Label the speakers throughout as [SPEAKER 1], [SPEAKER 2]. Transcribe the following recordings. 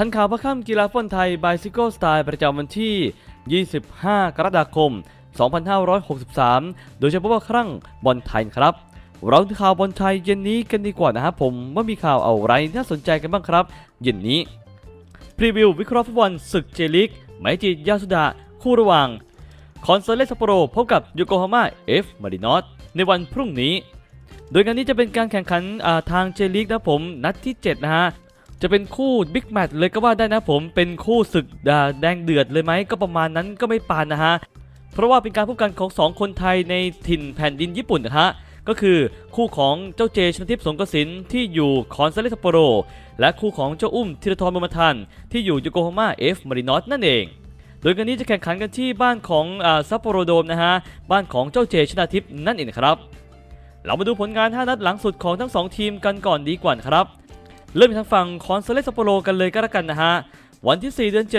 [SPEAKER 1] ทันข่าวพระค่ำกีฬาฟุตบอลไทย Bicycle Style ประจำวันที่ 25 กรกฎาคม 2563 โดยเฉพาะว่าครั้งบอลไทยครับ เราข่าวบอลไทยเย็นนี้กันดีกว่านะครับผมว่ามีข่าวอะไรน่าสนใจกันบ้างครับ เย็นนี้ พรีวิววิเคราะห์ฟุตบอลศึกเจลิกไมจิยาสุดา คู่ระหว่าง คอนเซเลสโปโรพบกับโยโกฮาม่าเอฟมารินอสในวันพรุ่งนี้ โดยงานนี้จะเป็นการแข่งขันทางเจลิกนะผมนัดที่ 7 นะฮะ จะเป็นคู่บิ๊กแมตช์เลยก็ว่าได้นะผมเป็นคู่ศึกแดงเดือดเลยไหมก็ประมาณนั้นก็ไม่ปานนะฮะ เพราะว่าเป็นการพบกันของ 2 คนไทยในถิ่นแผ่นดินญี่ปุ่นนะฮะก็คือคู่ของเจ้าเจชนทิพย์สงกสินที่อยู่คอนซาเลสโปโร และคู่ของเจ้าอุ้มธีรทรบุญมาทันที่อยู่โยโกฮาม่าเอฟมารินอสนั่นเอง โดยกันนี้จะแข่งขันกันที่บ้านของซัปโปโรโดมนะฮะบ้านของเจ้าเจชนาทิพย์นั่นเองครับ เรามาดูผลงาน 5 นัดหลังสุดของทั้ง 2 ทีมกันก่อนดีกว่านครับ เริ่มทางฝั่งคอนซเลสซัปโปโรกันเลยก็แล้วกันนะฮะ วันที่ 4 เดือน 7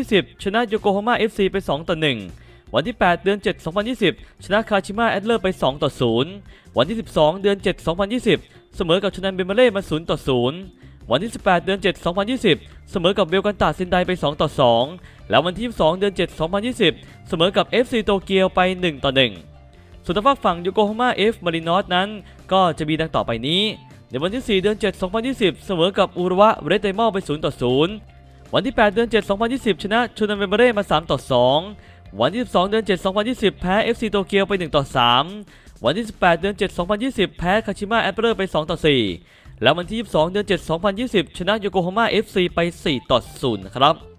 [SPEAKER 1] 2020 ชนะโยโกฮาม่า FC ไป 2 ต่อ 1 วันที่ 8 เดือน 7 2020 ชนะคาชิมะแอดเลอร์ไป 2 ต่อ 0 วันที่ 12 เดือน 7 2020 เสมอกับชนะเบมเบเล่มา 0 ต่อ 0วันที่ 18 เดือน 7 2020 เสมอกับเวลกันตาซินไดไป 2 ต่อ 2 แล้ววันที่ 22 เดือน 7 2020 เสมอกับ FC โตเกียวไป 1 ต่อ 1 ส่วนทางฝั่งโยโกฮาม่าเอฟมารินอสนั้น ก็จะมีดังต่อไปนี้ ในวันที่ 4 เดือน 7 2020 เสมอกับอุรุวะเรดไดมอลไป 0 ต่อ 0 วันที่ 8 เดือน 7 2020 ชนะชูนันเวมเบเร่มา 3 ต่อ 2 วันที่ 12 เดือน 7 2020 แพ้ FC โตเกียวไป 1 ต่อ 3 วันที่ 18 เดือน 7 2020 แพ้คาชิมะแอปเปอร์ไป 2 ต่อ 4 แล้ววันที่ 22 เดือน 7 2020 ชนะโยโกฮาม่า FC ไป 4 ต่อ 0 ครับ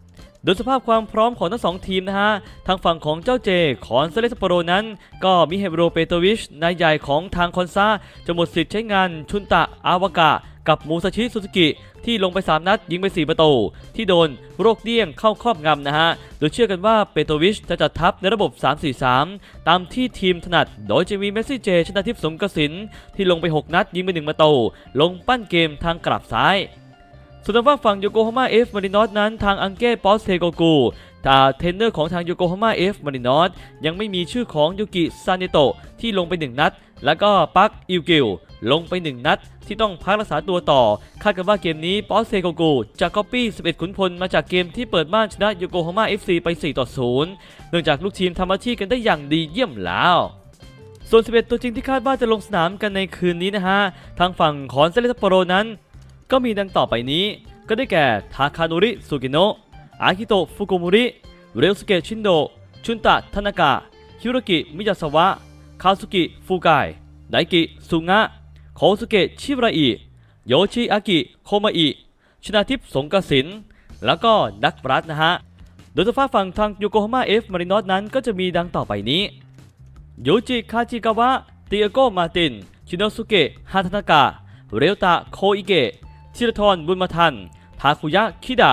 [SPEAKER 1] โดยสภาพความพร้อมของทั้งสองทีมนะฮะ ทางฝั่งของเจ้าเจคอนเซเลสโปโรนั้น ก็มีเฮโรเปโตวิชนายใหญ่ของทางคอนซาจะหมดสิทธิ์ใช้งานชุนตะอาวากะกับมูซาชิซุสกิ ที่ลงไป 3 นัด ยิงไป 4 ประตู ที่โดนโรคเดี้ยงเข้าครอบงำนะฮะ โดยเชื่อกันว่าเปโตวิชจะจัดทัพในระบบ 3-4-3 ตามที่ทีมถนัด โดยจะมีเมสซี่เจ ชนะทิพย์สงกสินที่ลงไป 6 นัด ยิงไป 1 ประตู ลงปั้นเกมทางกลับซ้าย ส่วนทางฝั่งฝั่งโยโกฮาม่าเอฟมารินอสนั้นทางอังเก้ปอสเทโกกูทาเทนเนอร์ของทางโยโกฮาม่าเอฟมารินอสยังไม่มีชื่อของยูกิซานเนโตะที่ลงไป 1 นัด แล้วก็ปักอิวกิลลงไป 1 นัด ที่ต้องพักรักษาตัวต่อ คาดกันว่าเกมนี้ปอสเทโกกูจะก๊อปปี้ 11 ขุนพลมาจากเกมที่เปิดบ้านชนะโยโกฮาม่าเอฟซีไป 4 ต่อ 0 เนื่องจากลูกทีมทำหน้าที่กันได้อย่างดีเยี่ยมแล้วส่วน 11 ตัวจริงที่คาดว่าจะลงสนามกันในคืนนี้นะฮะ ทางฝั่งของเซเลสโปโรนั้น ก็มีดังต่อไปนี้ ก็ได้แก่ทาคาโนริสุกิโนะอากิโตะฟุกุมุริเรลสเกะชินโดชุนตะทานากะฮิโรกิมิยาสวะคาสุกิฟูกายไดกิสุงะโคสุเกะชิบราอิโยชิอากิโคมาอิชนาทิพสงกสิน แล้วก็ดักรัสนะฮะ โดยสภาพฝั่งทางโยโกฮาม่าเอฟมารินอสนั้นก็จะมีดังต่อไปนี้โยจิคาจิกาวะเตียโกมาติน ชินโนสุเกะฮาทานากะ เรวตะโคอิเกะ ชิรทรบุญมาทัน ทาคุยะ คิดะ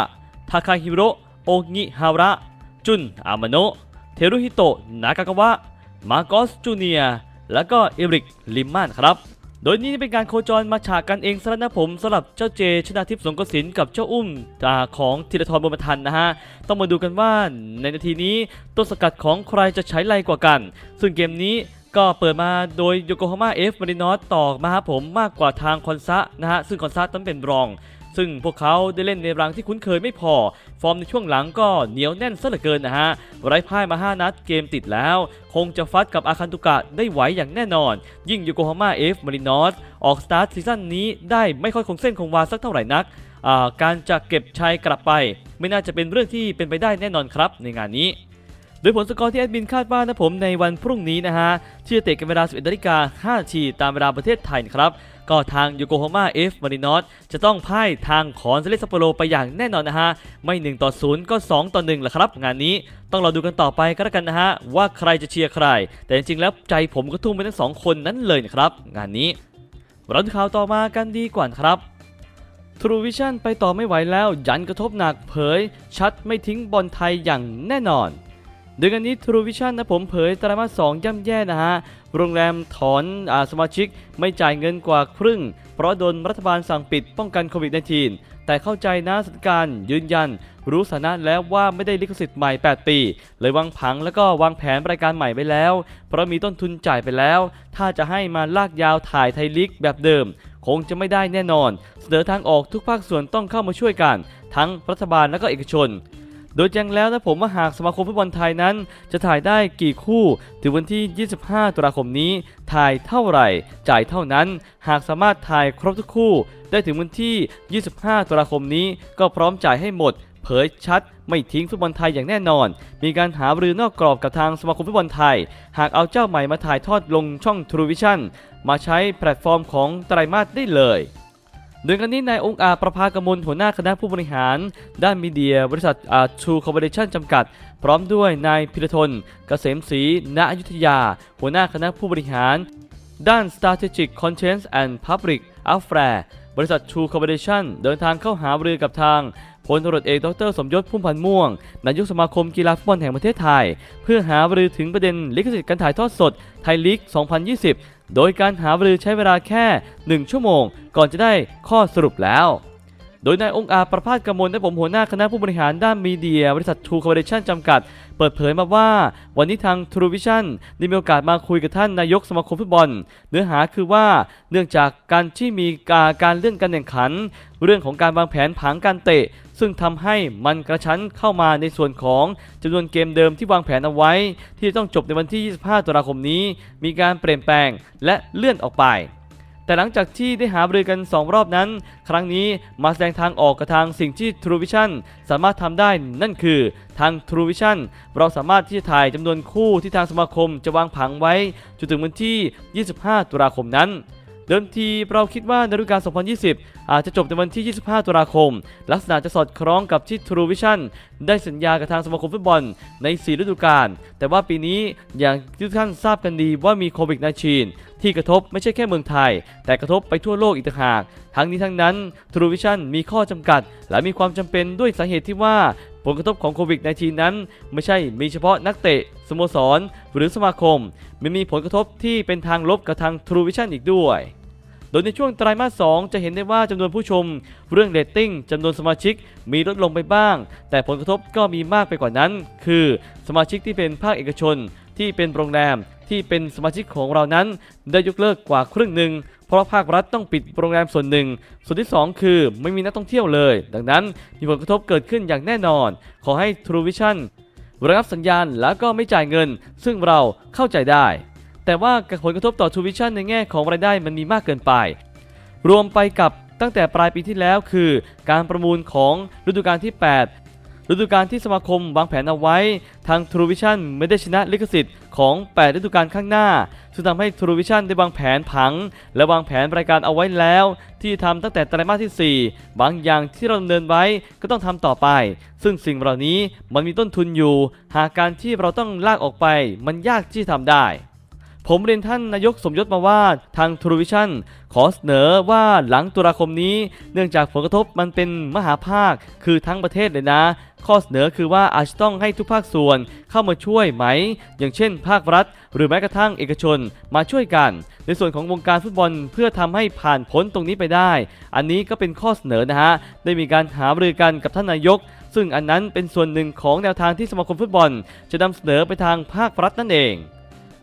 [SPEAKER 1] ทาคาฮิโรโองิฮาระ จุน อามโนะ เทรุฮิโตะ นากากาวะ มาโกส จูเนีย แล้วก็เอริก ลิมมานครับ โดยนี้เป็นการโคจรมาฉากกันเองสำหรับนะผมสำหรับเจ้าเจ ชนาทิพย์สงกสินกับเจ้าอุ้มอ่าของธีรทรบุญมาทันนะฮะ ต้องมาดูกันว่าในนาทีนี้ต้นสกัดของใครจะใช้ไรกว่ากัน ซึ่งเกมนี้ ก็เปิดมาโดยโยโกฮาม่าเอฟมารินอสต่อมาครับผมมากกว่าทางคอนซะนะฮะซึ่งคอนซะต้องเป็นรอง ซึ่งพวกเขาได้เล่นในรังที่คุ้นเคยไม่พอ ฟอร์มในช่วงหลังก็เหนียวแน่นซะเหลือเกินนะฮะไร้พ่ายมา 5 นัดเกมติดแล้ว คงจะฟัดกับอาคันตุกะได้ไหวอย่างแน่นอน ยิ่งโยโกฮาม่าเอฟมารินอสออกสตาร์ทซีซั่นนี้ได้ไม่ค่อยคงเส้นคงวาสักเท่าไหร่นักการจะเก็บชัยกลับไป ไม่น่าจะเป็นเรื่องที่เป็นไปได้แน่นอนครับในงานนี้ โดยผลสกอร์ที่แอดมินคาดว่านะผมในวันพรุ่งนี้นะฮะที่จะเตะกันเวลา 11นาฬิกา5นาทีตามเวลาประเทศไทยครับ ก็ทางโยโกฮาม่าเอฟมารินอสจะต้องพ่ายทางคอนเซเลสซัปโปโรไปอย่างแน่นอนนะฮะ ไม่ 1 ต่อ 0 ก็ 2 ต่อ1แหละครับ งานนี้ต้องรอดูกันต่อไปก็แล้วกันนะฮะ ว่าใครจะเชียร์ใคร แต่จริงๆแล้วใจผมก็ทุ่มไปทั้งสองคนนั้นเลยนะครับ งานนี้เราดูข่าวต่อมากันดีกว่าครับ True Vision ไปต่อไม่ไหวแล้ว ยันกระทบหนักเผย ชัดไม่ทิ้งบอลไทยอย่างแน่นอน โดยกันนี้ True Vision นะผมเผยไตรมาส2ย่ำแย่นะฮะ โรงแรมถอนอสมาชิกไม่จ่ายเงินกว่าครึ่ง เพราะโดนรัฐบาลสั่งปิดป้องกันโควิด -19 แต่เข้าใจนะสถานการณ์ยืนยัน รู้สถานะแล้วว่าไม่ได้ลิขสิทธิ์ใหม่ 8 ปี เลยวางผังแล้วก็วางแผนรายการใหม่ไปแล้ว เพราะมีต้นทุนจ่ายไปแล้ว ถ้าจะให้มาลากยาวถ่ายไทยลีกแบบเดิม คงจะไม่ได้แน่นอน เสนอทางออกทุกภาคส่วนต้องเข้ามาช่วยกัน ทั้งรัฐบาลและก็เอกชน โดยแจ้งแล้วนะผมว่าหากสมาคมฟุตบอลไทยนั้น จะถ่ายได้กี่คู่ ถึงวันที่ 25 ตุลาคมนี้ ถ่ายเท่าไหร่ จ่ายเท่านั้น หากสามารถถ่ายครบทุกคู่ ได้ถึงวันที่ 25 ตุลาคมนี้ ก็พร้อมจ่ายให้หมด เผยชัดไม่ทิ้งฟุตบอลไทยอย่างแน่นอน มีการหารือนอกกรอบกับทางสมาคมฟุตบอลไทย หากเอาเจ้าใหม่มาถ่ายทอดลงช่อง True Vision มาใช้แพลตฟอร์มของไตรมาสได้เลย โดยกันนี้นายองค์อาจประภากมลหัวหน้าคณะผู้บริหาร ด้านมีเดีย บริษัทอาชูคอม p เ n ชั่นจำกัด พร้อมด้วยนายพิรทนเกษมศรีณอยุธยา หัวหน้าคณะผู้บริหาร ด้าน Strategic Content and Public Affairs บริษัทชูคอม p เ n ชั่นเดินทางเข้าหารือกับทางพลตำรวจเอกดรสมยศพุ่มพันธ์ม่วง นายกสมาคมกีฬาฟุตบอลแห่งประเทศไทย เพื่อหารือถึงประเด็นลิขสิทธิ์การถ่ายทอดสดไทยลีก 2020 โดยการหารือใช้เวลาแค่ 1 ชั่วโมง ก่อนจะได้ข้อสรุปแล้ว โดยนายองค์อาจประภาสกมลและผมหัวหน้าคณะผู้บริหารด้านมีเดีย บริษัททูคอมเ p เ n ชั่นจำกัด เปิดเผยมาว่า วันนี้ทาง True Vision ได้มีโอกาสมาคุยกับท่านนายกสมาคมฟุตบอล เนื้อหาคือว่าเนื่องจากการที่มีการการเลื่อนการแข่งขัน เรื่องของการวางแผนผังการเตะ ซึ่งทำให้มันกระชั้นเข้ามาในส่วนของจำนวนเกมเดิมที่วางแผนเอาไว้ ที่จะต้องจบในวันที่ 25 ตุลาคมนี้ มีการเปลี่ยนแปลงและเลื่อนออกไป แต่หลังจากที่ได้หาบริกัน 2 รอบนั้น ครั้งนี้มาแสดงทางออกกับทางสิ่งที่ True Vision สามารถทำได้นั่นคือทาง True Vision เราสามารถที่จะถ่ายจำนวนคู่ที่ทางสมาคมจะวางผังไว้จนถึงวันที่ 25 ตุลาคมนั้น เดิมทีเราคิดว่านฤดูกาล2020 อาจจะจบในวันที่ 25 ตุลาคม ลักษณะจะสอดคล้องกับที่ True Vision ได้สัญญากับทางสมาคมฟุตบอลใน 4 ฤดูกาล แต่ว่าปีนี้อย่างที่ทุกท่านทราบกันดีว่ามีโควิด -19 ที่กระทบไม่ใช่แค่เมืองไทย แต่กระทบไปทั่วโลกอีกต่างหาก ทั้งนี้ทั้งนั้น True Vision มีข้อจำกัด และมีความจำเป็นด้วยสาเหตุที่ว่าผลกระทบของโควิด -19 นั้น ไม่ใช่มีเฉพาะนักเตะ สโมสร หรือสมาคม มันมีผลกระทบที่เป็นทางลบกับทาง True Vision อีกด้วย โดยในช่วงไตรมาส 2 จะเห็นได้ว่าจำนวนผู้ชม เรื่องเรตติ้งจำนวนสมาชิกมีลดลงไปบ้าง แต่ผลกระทบก็มีมากไปกว่านั้น คือสมาชิกที่เป็นภาคเอกชน ที่เป็นโรงแรมที่เป็นสมาชิกของเรานั้น ได้ยกเลิกกว่าครึ่งหนึ่งเพราะภาครัฐต้องปิดโรงแรมส่วนหนึ่ง ส่วนที่ 2 คือไม่มีนักท่องเที่ยวเลย ดังนั้นมีผลกระทบเกิดขึ้นอย่างแน่นอน ขอให้ True Vision ระงับสัญญาณแล้วก็ไม่จ่ายเงิน ซึ่งเราเข้าใจได้ แต่ว่าผลกระทบต่อ True Vision ในแง่ของรายได้มันมีมากเกินไป รวมไปกับตั้งแต่ปลายปีที่แล้วคือ การประมูลของฤดูกาลที่ 8 ฤดูกาลที่สมาคมวางแผนเอาไว้ ทาง True Vision ไม่ได้ชนะลิขสิทธิ์ของ 8 ฤดูกาลข้างหน้า ซึ่งทำให้ True Vision ได้วางแผนผัง และวางแผนรายการเอาไว้แล้ว ที่ทำตั้งแต่ไตรมาสที่ 4 บางอย่างที่เราดำเนินไว้ก็ต้องทำต่อไป ซึ่งสิ่งเหล่านี้มันมีต้นทุนอยู่ หากการที่เราต้องลากออกไป มันยากที่ทำได้ ผมเรียนท่านนายกสมยศมาว่าทาง True Vision ขอเสนอว่าหลังตุลาคมนี้ เนื่องจากผลกระทบมันเป็นมหาภาค คือทั้งประเทศเลยนะ ข้อเสนอคือว่าอาจจะต้องให้ทุกภาคส่วนเข้ามาช่วยไหม อย่างเช่น ภาครัฐ หรือแม้กระทั่งเอกชนมาช่วยกัน ในส่วนของวงการฟุตบอลเพื่อทำให้ผ่านพ้นตรงนี้ไปได้ อันนี้ก็เป็นข้อเสนอนะฮะได้มีการหารือกันกับท่านนายกซึ่งอันนั้นเป็นส่วนหนึ่งของแนวทางที่สมาคมฟุตบอล จะนำเสนอไปทางภาครัฐนั่นเอง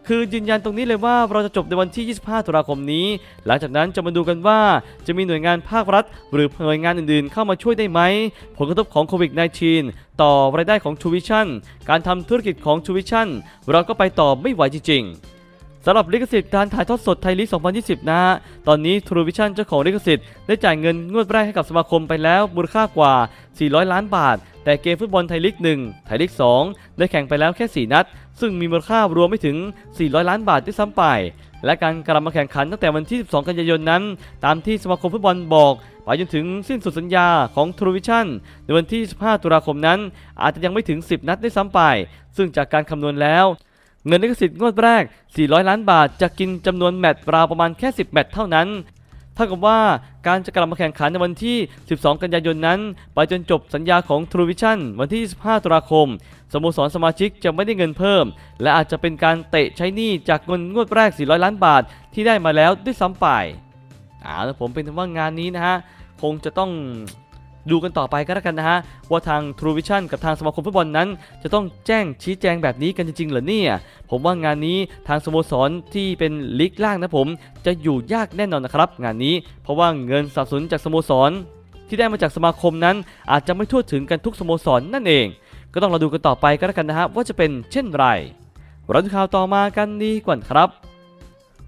[SPEAKER 1] คือยืนยันตรงนี้เลยว่าเราจะจบในวันที่ 25 ตุลาคมนี้ หลังจากนั้นจะมาดูกันว่าจะมีหน่วยงานภาครัฐ หรือหน่วยงานอื่นๆ เข้ามาช่วยได้ไหม ผลกระทบของโควิด -19 ต่อรายได้ของ True Vision การทำธุรกิจของ True Vision เราก็ไปต่อไม่ไหวจริง ๆสำหรับลิขสิทธิ์การถ่ายทอดสดไทยลีก 2020 นะ ตอนนี้ True Vision เจ้าของลิขสิทธิ์ได้จ่ายเงินงวดแรกให้กับสมาคมไปแล้วมูลค่ากว่า 400 ล้านบาท แต่เกมฟุตบอลไทยลีก 1 ไทยลีก 2 ได้แข่งไปแล้วแค่ 4 นัด ซึ่งมีมูลค่ารวมไม่ถึง 400 ล้านบาทด้วยซ้ำไป และการกลับมาแข่งขันตั้งแต่วันที่ 12 กันยายนนั้น ตามที่สมาคมฟุตบอลบอกไปจนถึงสิ้นสุดสัญญาของ True Vision ในวันที่ 15 ตุลาคมนั้น อาจจะยังไม่ถึง 10 นัดด้ซ้ำไป ซึ่งจากการคำนวณแล้ว เงินลิขสิทธิ์งวดแรก 400 ล้านบาทจะกินจำนวนแมตช์ราวประมาณแค่ 10 แมตช์เท่านั้น ท่ากับว่าการจะกลับมาแข่งขันในวันที่ 12 กันยายนนั้น ไปจนจบสัญญาของ True Vision วันที่ 25 ตุลาคม สโมสรสมาชิกจะไม่ได้เงินเพิ่ม และอาจจะเป็นการเตะใช้หนี้จากเงินงวดแรก 400 ล้านบาทที่ได้มาแล้วด้วยซ้ำไปอ่าละผมเป็นว่างานนี้นะฮะ คงจะต้อง ดูกันต่อไปก็แล้วกันนะฮะ ว่าทาง True Vision กับทางสมาคมฟุตบอลนั้น จะต้องแจ้งชี้แจงแบบนี้กันจริงๆเหรอเนี่ย ผมว่างานนี้ทางสโมสรที่เป็นลีกล่างนะผม จะอยู่ยากแน่นอนนะครับ งานนี้เพราะว่าเงินสนับสนุนจากสโมสร ที่ได้มาจากสมาคมนั้น อาจจะไม่ทั่วถึงกันทุกสโมสรนั่นเอง ก็ต้องเราดูกันต่อไปก็แล้วกันนะฮะว่าจะเป็นเช่นไรเราดูข่าวต่อมากันดีกว่าครับ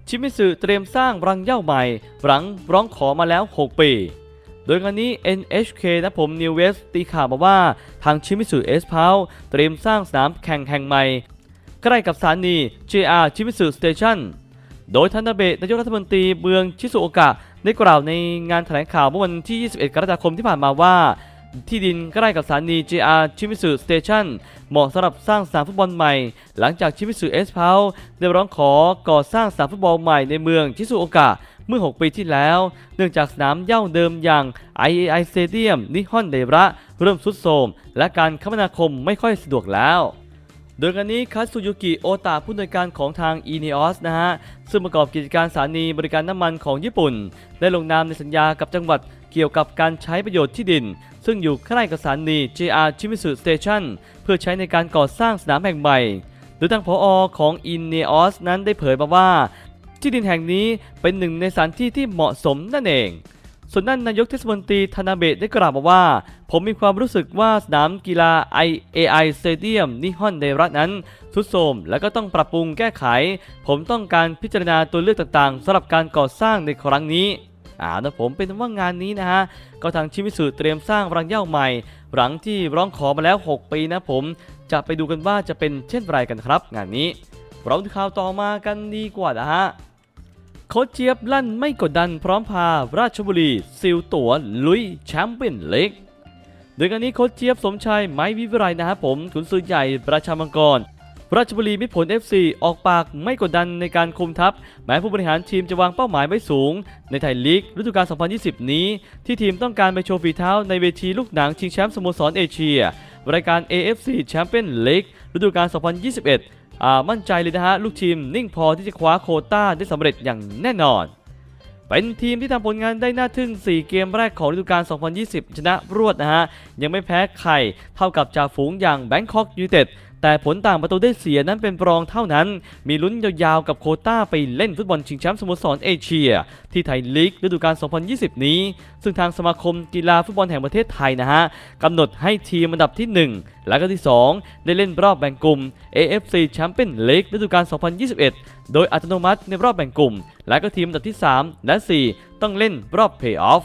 [SPEAKER 1] ชิมิสึเตรียมสร้างรังเย้าใหม่ หลังร้องขอมาแล้ว 6 ปี โดยงานนี้ NHK นะผมนิวเวสตีข่าวมาว่าทางชิมิสึเอสพาวเตรียมสร้างสนามแข่งแห่งใหม่ ใกล้กับสถานี JR ชิมิสึสเตชันโดยทันตาเบะนายกรัฐมนตรีเมืองชิซุโอกะ ได้กล่าวในงานแถลงข่าวเมื่อวันที่ 21 กรกฎาคมที่ผ่านมาว่า ที่ดินใกล้กับสถานี JR ชิมิสึสเตชันเหมาะสำหรับสร้างสนามฟุตบอลใหม่ หลังจากชิมิสึเอสพาวได้ร้องขอก่อสร้างสนามฟุตบอลใหม่ในเมืองชิซุโอกะ เมื่อ 6 ปีที่แล้ว เนื่องจากสนามเย้าเดิมอย่าง IAI Stadium นิฮอนเดระเริ่มทรุดโทรมและการคมนาคมไม่ค่อยสะดวกแล้วโดยกันนี้คัตสุยุกิโอตะผู้อำนวยการของทาง e n e o s นะฮะ ซึ่งประกอบกิจการสถานีบริการน้ำมันของญี่ปุ่น ได้ลงนามในสัญญากับจังหวัดเกี่ยวกับการใช้ประโยชน์ที่ดิน ซึ่งอยู่ใกล้กับสถานี JR Chimizu Station เพื่อใช้ในการก่อสร้างสนามแห่งใหม่ โดยทางผอของ e n e o s นั้นได้เผยมาว่า ที่ดินแห่งนี้เป็นหนึ่งในสถานที่ที่เหมาะสมนั่นเอง ส่วนด้นนายกเทศมนตรีธนาเบะได้กล่าวมาว่า ผมมีความรู้สึกว่าสนามกีฬา IAI Stadium นิฮอนเดระนั้นทรุดโทรมและก็ต้องปรับปรุงแก้ไข ผมต้องการพิจารณาตัวเลือกต่างๆสำหรับการก่อสร้างในครั้งนี้อ่านะผมเป็นว่างานนี้นะฮะ ก็ทางชิมิสุเตรียมสร้างรังเย้าใหม่ หลังที่ร้องขอมาแล้ว 6 ปีนะผม จะไปดูกันว่าจะเป็นเช่นไรกันครับ งานนี้ เราดูข่าวต่อมากันดีกว่านะฮะ โค้ชเจี๊ยบลั่นไม่กดดันพร้อมพาราชบุรีซิลตัวลุยแชมเปี้ยนลีกโดยการนี้โค้ชเจี๊ยบสมชายไม้วิวไรนะครับผมขุนซื้อใหญ่ประชามังกร ราชบุรีมิผล FC ออกปากไม่กดดันในการคุมทัพ แม้ผู้บริหารทีมจะวางเป้าหมายไว้สูง ในไทยลีกฤดูกาล 2020 นี้ ที่ทีมต้องการไปโชว์ฝีเท้าในเวทีลูกหนังชิงแชมป์สโมสรเอเชีย รายการ AFC Champions League ฤดูกาล 2021 มั่นใจเลยนะฮะลูกทีมนิ่งพอที่จะคว้าโคต้าได้สำเร็จอย่างแน่นอน เป็นทีมที่ทำผลงานได้น่าทึ่ง 4 เกมแรกของฤดูกาล 2020 ชนะรวดนะฮะ ยังไม่แพ้ใครเท่ากับจ่าฝูงอย่างแบงคอกยูเต็ด แต่ผลต่างประตูได้เสียนั้นเป็นรองเท่านั้น มีลุ้นยาวๆกับโคต้าไปเล่นฟุตบอลชิงแชมป์สโมสรเอเชีย ที่ไทยลีกฤดูกาล 2020 นี้ ซึ่งทางสมาคมกีฬาฟุตบอลแห่งประเทศไทยนะฮะกำหนดให้ทีมอันดับที่ 1 และก็ที่ 2 ได้เล่นรอบแบ่งกลุ่ม AFC Champions League ฤดูกาล 2021 โดยอัตโนมัติในรอบแบ่งกลุ่ม และก็ทีมอันดับที่ 3 และ 4 ต้องเล่นรอบเพลย์ออฟ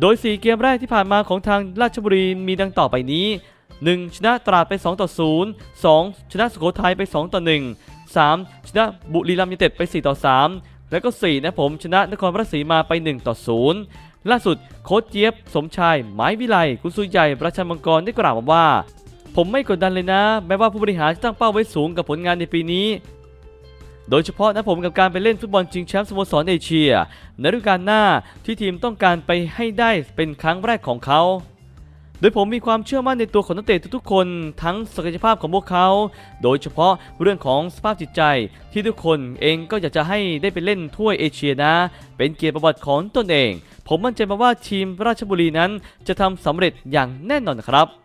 [SPEAKER 1] โดย 4 เกมแรกที่ผ่านมาของทางราชบุรีมีดังต่อไปนี้ 1 ชนะตราดไป 2 ต่อ 0 2 ชนะสุโขทัยไป 2 ต่อ 1 3 ชนะบุรีรัมย์ยูเต็ดไป 4 ต่อ 3 แล้วก็ 4 นะผมชนะนครราชสีมาไป 1 ต่อ 0 ล่าสุดโค้ชเจี๊ยบ สมชายไม้วิไลกุนซือใหญ่ประชันมังกรได้กล่าวมาว่า ผมไม่กดดันเลยนะ แม้ว่าผู้บริหารจะตั้งเป้าไว้สูงกับผลงานในปีนี้โดยเฉพาะนะผมกับการไปเล่นฟุตบอลชิงแชมป์สโมสรเอเชียในฤดูกาลหน้าที่ทีมต้องการไปให้ได้เป็นครั้งแรกของเขา โดยผมมีความเชื่อมั่นในตัวของนักเตะทุกๆคน ทั้งศักยภาพของพวกเขา โดยเฉพาะเรื่องของสภาพจิตใจ ที่ทุกคนเองก็อยากจะให้ได้ไปเล่นถ้วยเอเชียนะ เป็นเกียรติประวัติของตนเอง ผมมั่นใจมาว่าทีมราชบุรีนั้นจะทำสำเร็จอย่างแน่นอนครับ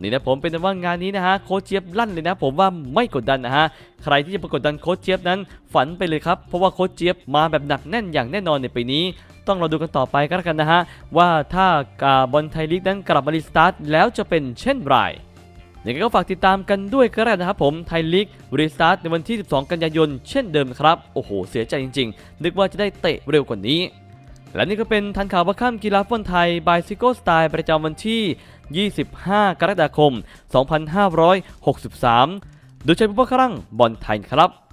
[SPEAKER 1] นี่นะผมเป็นว่างานนี้นะฮะโค้ชเจี๊ยบลั่นเลยนะ ผมว่าไม่กดดันนะฮะใครที่จะประกดดันโค้ชเจี๊ยบนั้น ฝันไปเลยครับเพราะว่าโค้ชเจี๊ยบมาแบบหนักแน่นอย่างแน่นอนในปีนี้ ต้องเราดูกันต่อไปก็แล้วกันนะฮะว่าถ้าาบอลไทยลีกนั้นกลับมารีสตาร์ทแล้วจะเป็นเช่นไรยังไงก็ฝากติดตามกันด้วยก็แล้วกันนะครับผมไทยลีกรีสตาร์ทในวันที่ 12 กันยายนเช่นเดิมครับโอ้โหเสียใจจริง ๆ นึกว่าจะได้เตะเร็วกว่านี้ และนี่ก็เป็นทันข่าวว่าข้ามกีฬาฟุตบอลไทยบายซิโก้สไตล์ประจำวันที่ 25 กรกฎาคม 2563โดยใช้ผู้ว่าครั้งบอลไทยครับ